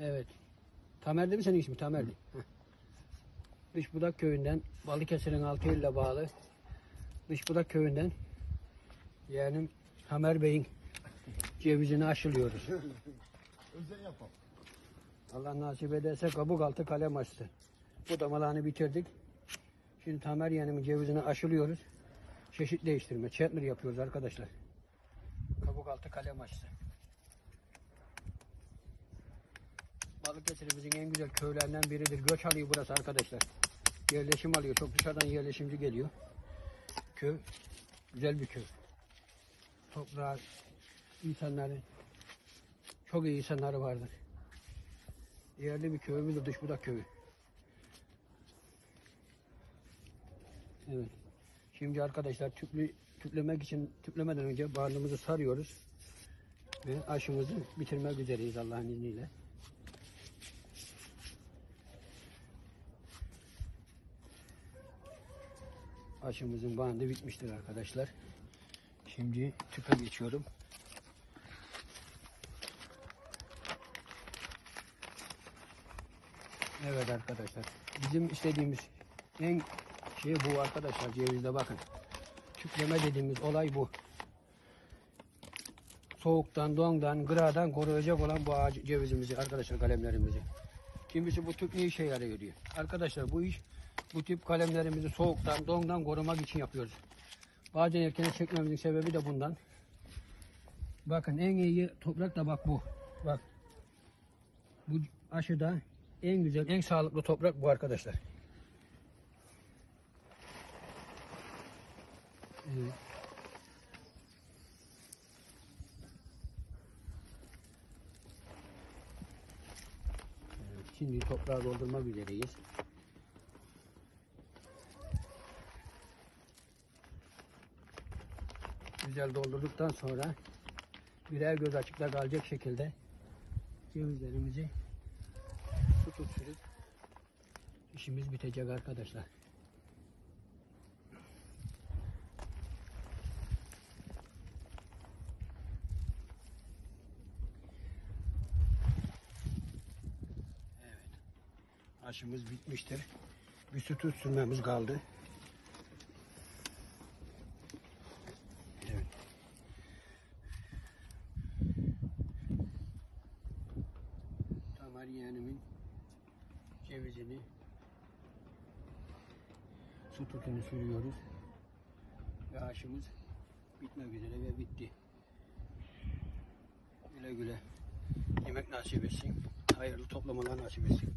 Evet. Tamer'di mi senin ismi? Tamer'di. Heh. Dış Budak köyünden Balıkesir'in altı ile bağlı Dış Budak köyünden yani Tamer Bey'in cevizini aşılıyoruz. Özel yapalım. Allah nasip ederse kabuk altı kalem açtı. Bu damalarını bitirdik. Şimdi Tamer yeğenimin cevizini aşılıyoruz. Çeşit değiştirme, chandler yapıyoruz arkadaşlar. Kabuk altı kalem açtı. Balıkesir'imizin en güzel köylerinden biridir. Göç alıyor burası arkadaşlar. Yerleşim alıyor. Çok dışarıdan yerleşimci geliyor. Köy. Güzel bir köy. Toprağı, insanları, çok iyi insanları vardır. Yerli bir köyümüz de Dışbudak köyü. Evet. Şimdi arkadaşlar tüplü, tüplemek için tüplemeden önce barnımızı sarıyoruz. Ve aşımızı bitirmek üzereyiz Allah'ın izniyle. Aşımızın bandı bitmiştir arkadaşlar. Şimdi tüpe geçiyorum. Evet arkadaşlar. Bizim istediğimiz en şey bu arkadaşlar cevizde bakın. Tüpleme dediğimiz olay bu. Soğuktan, dondan, gıradan koruyacak olan bu ağaç cevizimizi arkadaşlar kalemlerimizi. Kimisi bu tüp ne işe yarıyor diyor. Arkadaşlar bu iş bu tip kalemlerimizi soğuktan, dondan korumak için yapıyoruz. Bazen erkene çekmemizin sebebi de bundan. Bakın en iyi toprak da bak bu. Bak. Bu aşıda en güzel, en sağlıklı toprak bu arkadaşlar. Evet. Şimdi toprağı doldurmak üzereyiz. Güzel doldurduktan sonra birer göz açıkta kalacak şekilde cevizlerimizi tutup sürüp işimiz bitecek arkadaşlar. Evet. Aşımız bitmiştir. Bir sütü sürmemiz kaldı. Evet. Tamer yeğenimin cevizini su tütünü sürüyoruz. Ve aşımız bitmek üzere ve bitti. Güle güle yemek nasip etsin. Hayırlı toplamalar nasip etsin.